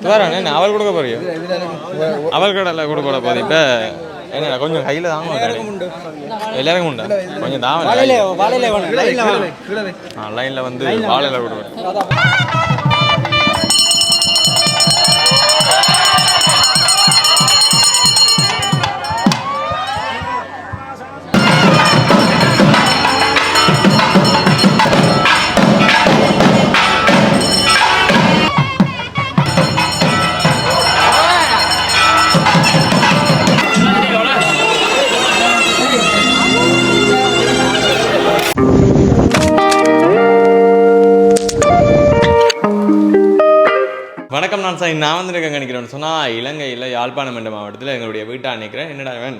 துவாரானே நான் அவள் கொடுக்க போறியோ? அவள் கடலை கொடுக்க போட போகுது இப்போ என்ன கொஞ்சம் கையில் தாங்க எல்லாருக்கும் உண்டா? கொஞ்சம் தாங்க லைனில் வந்து வாழையில கொடுக்க வணக்கம் நான் சார் நான் வந்து நினைக்கிறேன்னு சொன்னால் இலங்கையில் யாழ்ப்பாணம் என்ற மாவட்டத்தில் எங்களுடைய வீட்டாக நிற்கிறேன் என்னடா வேன்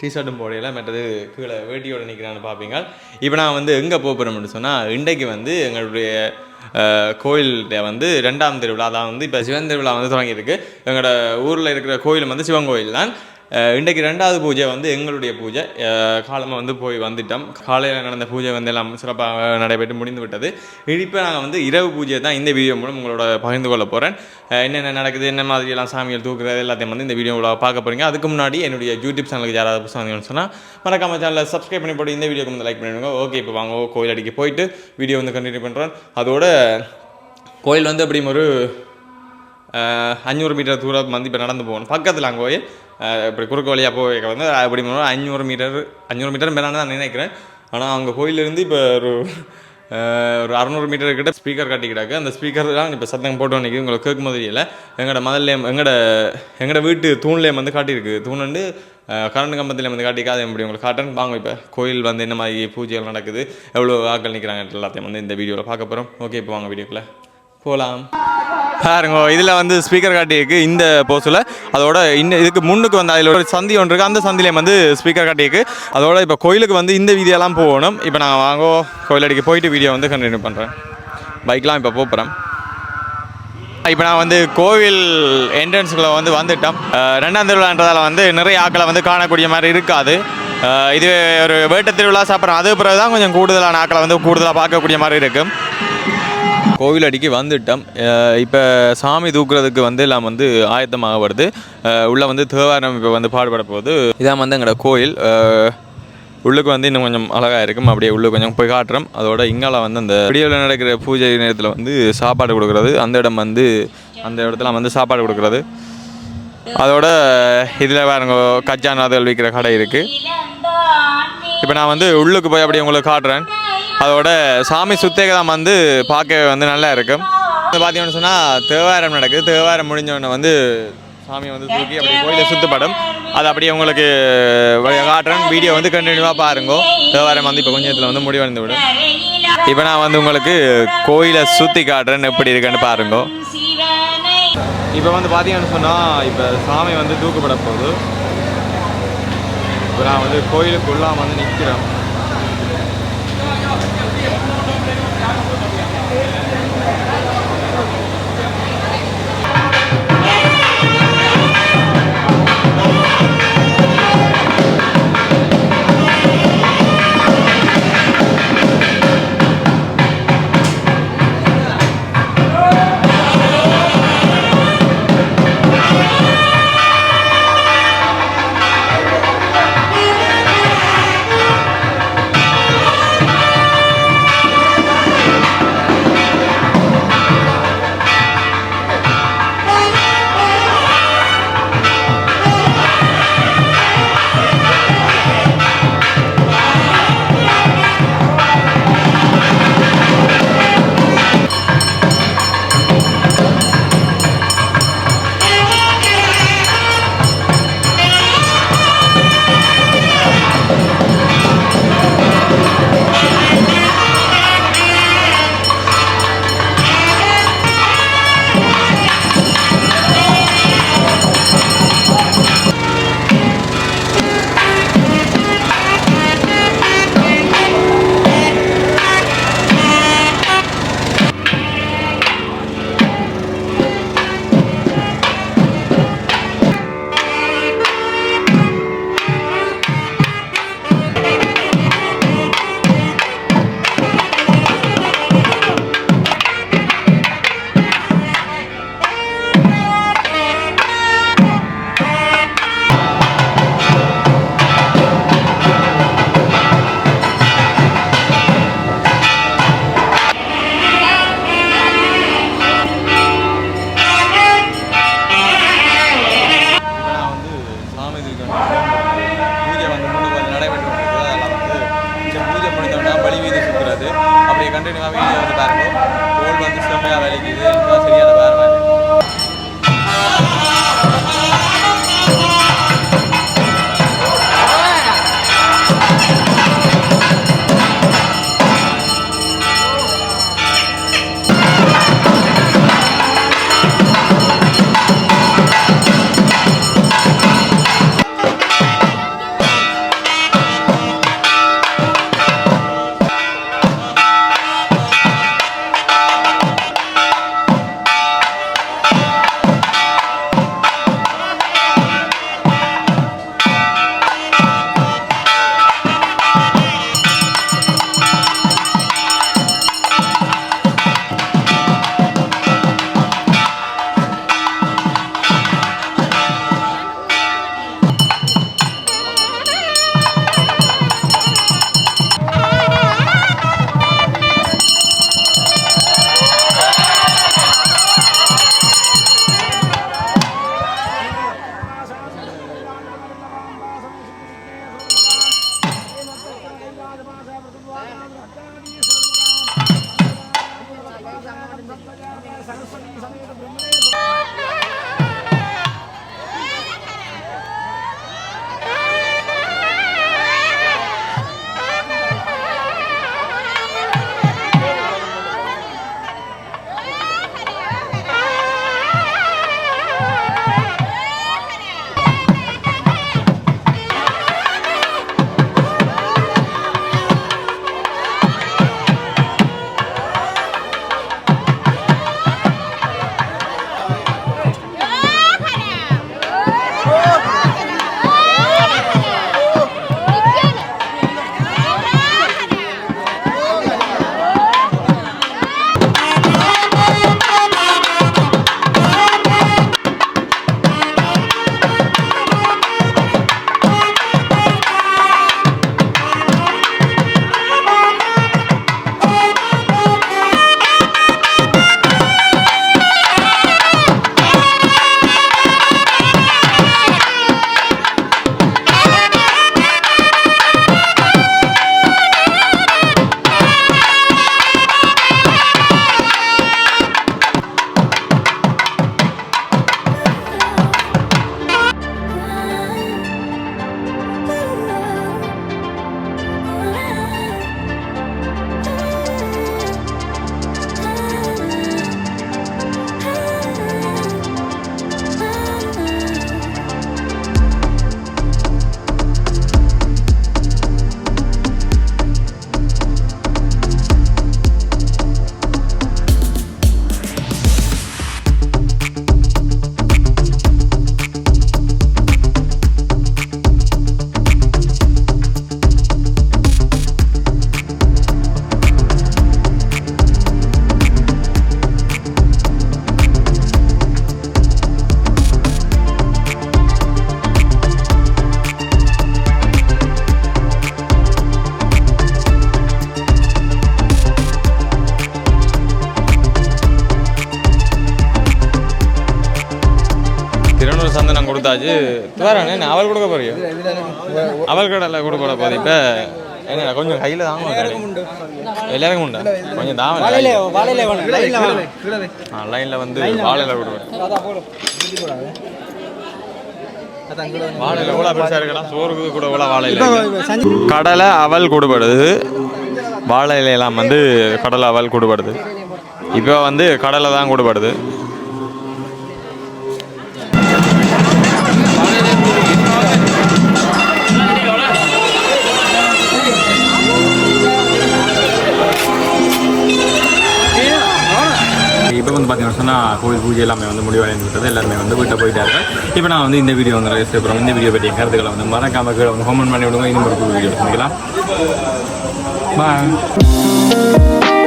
டிஷர்ட்டும் போடையில் மற்றது கீழே வேட்டியோட நிற்கிறான்னு பார்ப்பீங்க இப்போ நான் வந்து எங்கே போகிறோம்னு சொன்னால் இன்றைக்கு வந்து எங்களுடைய கோயில்கிட்ட வந்து ரெண்டாம் திருவிழா அதான் வந்து இப்போ சிவன் திருவிழா வந்து தொடங்கியிருக்கு. எங்களோட ஊரில் இருக்கிற கோயில் வந்து சிவன் கோயில் தான் இன்றைக்கு ரெண்டாவது பூஜை வந்து எங்களுடைய பூஜை. காலமாக வந்து போய் வந்துட்டோம். காலையில் நடந்த பூஜை வந்து எல்லாம் சிறப்பாக நடைபெற்று முடிந்து விட்டது. இப்போ நாங்கள் வந்து இரவு பூஜையை தான் இந்த வீடியோ மூலம் உங்களோட பகிர்ந்து கொள்ள போகிறேன் என்னென்ன நடக்குது என்ன மாதிரி எல்லாம் சாமிகள் தூக்குறது எல்லாத்தையும் வந்து இந்த வீடியோவில் பார்க்க போகிறீங்க அதுக்கு முன்னாடி என்னுடைய யூடியூப் சேனலுக்கு யாராவது புதுசாக சொன்னால் மறக்காம சேனலில் சப்ஸ்கிரைப் பண்ணி போட்டு இந்த வீடியோக்கு வந்து லைக் பண்ணிடுங்க. ஓகே இப்போ வாங்க. கோயில் அடிக்க போயிட்டு வீடியோ வந்து கண்டினியூ பண்ணுறோம் அதோட கோயில் வந்து அப்படி ஒரு அஞ்சூறு மீட்டர் தூரம் வந்து இப்போ நடந்து போகணும். பக்கத்தில் அங்கே போய் இப்படி குறுக்க வழியாக போய் வந்து அப்படி அஞ்சூறு மீட்டர் அஞ்சூறு மீட்டர் மேலான தான் நினைக்கிறேன். ஆனால் அங்கே கோயிலேருந்து இப்போ ஒரு ஒரு அறநூறு மீட்டர் கிட்ட ஸ்பீக்கர் காட்டிக்கிட்டாங்க அந்த ஸ்பீக்கர் தான் இப்போ சத்தம் போட்டு நிற்கிது உங்களுக்கு கேட்க போது இல்லை எங்களோட மதல்லேயும் எங்களோட எங்களோட வீட்டு தூண்லேயும் வந்து காட்டியிருக்கு. தூணுண்டு கரண்ட் கம்பத்துலேயும் வந்து காட்டிக்காது எப்படி உங்களுக்கு காட்டுறேன். வாங்க இப்போ கோயில் வந்து என்ன மாதிரி பூஜைகள் நடக்குது எவ்வளோ வாக்கள் நிற்கிறாங்க எல்லாத்தையும் வந்து இந்த வீடியோவில் பார்க்க போகிறோம் ஓகே இப்போ வாங்க வீடியோக்குள்ளே. போகலாம் பாருங்க இதில் வந்து ஸ்பீக்கர் காட்டியிருக்கு இந்த போஸில் அதோட இந்த இதுக்கு முன்னுக்கு வந்து அதில் ஒரு சந்தி ஒன்று இருக்குது அந்த சந்திலையும் வந்து ஸ்பீக்கர் காட்டியிருக்கு. அதோட இப்போ கோயிலுக்கு வந்து இந்த வீதியெல்லாம் போகணும். இப்போ நான் வாங்கோ கோயிலடிக்கு போயிட்டு வீடியோ வந்து கண்டினியூ பண்ணுறேன் பைக்லாம் இப்போ போகிறேன் இப்போ நான் வந்து கோவில் என்ட்ரன்ஸுக்குள்ள வந்து வந்துட்டோம். ரெண்டாம் திருவிழான்றதால வந்து நிறைய ஆக்களை வந்து காணக்கூடிய மாதிரி இருக்காது. இது ஒரு வேட்ட திருவிழா சாப்பிட்றோம். அது பிறகு தான் கொஞ்சம் கூடுதலான ஆக்களை வந்து கூடுதலாக பார்க்கக்கூடிய மாதிரி இருக்கும். கோவில் அடிக்கு வந்துட்டோம் இப்போ சாமி தூக்குறதுக்கு வந்து எல்லாம் வந்து ஆயத்தமாக வருது. உள்ளே வந்து தேவாரம் இப்போ வந்து பாடுபட போகுது. இதான் வந்து எங்களோட கோயில். உள்ளுக்கு வந்து இன்னும் கொஞ்சம் அழகாக இருக்கும். அப்படியே உள்ளுக்கு கொஞ்சம் போய் காட்டுறோம். அதோட இங்கால வந்து அந்த வீடியோவில் நடக்கிற பூஜை நேரத்தில் வந்து சாப்பாடு கொடுக்குறது. அந்த இடம் வந்து அந்த இடத்துல வந்து சாப்பாடு கொடுக்குறது. அதோட இதில் வேறுங்க கச்சாநாதல் விற்கிற கடை இருக்குது இப்போ நான் வந்து உள்ளுக்கு போய் அப்படியே உங்களுக்கு காட்டுறேன். அதோட சாமி சுத்தேகதம் வந்து பார்க்க வந்து நல்லா இருக்கும் வந்து பார்த்தீங்கன்னு சொன்னால் தேவாரம் நடக்குது. தேவாரம் முடிஞ்சவொடனே வந்து சாமி வந்து தூக்கி அப்படியே கோயிலை சுத்தப்படும். அது அப்படியே உங்களுக்கு காட்டுறேன். வீடியோ வந்து கண்டினியூவாக பாருங்க. தேவாரம் வந்து இப்போ கொஞ்சத்தில் வந்து முடிவடைந்து விடும் இப்போ நான் வந்து உங்களுக்கு கோயிலை சுற்றி காட்டுறேன். எப்படி இருக்குன்னு பாருங்க. இப்போ வந்து பார்த்தீங்கன்னு சொன்னால் இப்போ சாமி வந்து தூக்கப்பட போகுது. இப்போ நான் வந்து கோயிலுக்குள்ளே வந்து நிற்கிறேன் கண்டினியூவாக வீடியோ வந்து பாருங்கள் தோல் வந்து செம்மையாக வலிக்குது சரியான வேறு கொடுத்தாச்சு துவாரானே என்ன அவள் கொடுக்க போறியோ? அவள் கடலை கொடுக்க போகுது இப்போ என்ன கொஞ்சம் கையில் தாங்க எல்லாருக்கும் உண்டா. கொஞ்சம் தாங்க ஆ லைனில் வந்து வாழையில கொடுப்பேன் வாழையில கூட பெருசாக இருக்கலாம். சோறுக்கு கூட கூட வாழையில கடலை அவல் கொடுபடுது. வாழை இலையெல்லாம் வந்து கடலை அவல் கொடுபடுது. இப்போ வந்து கடலை தான் கொடுபடுது. வந்து பார்த்தீங்கன்னா சொன்னால் கோவில் பூஜை எல்லாமே வந்து முடிவடைந்து விட்டது. எல்லாருமே வந்து வீட்டை போயிட்டாங்க இப்போ நான் வந்து இந்த வீடியோ வந்து ரேஸ் அப்புறம் இந்த வீடியோ பற்றிய கருத்துக்களை வந்து மறக்காம கீழே வந்து கமெண்ட் பண்ணி விடுங்க. இன்னும் ஒரு வீடியோ பண்ணிக்கலாம் பாய்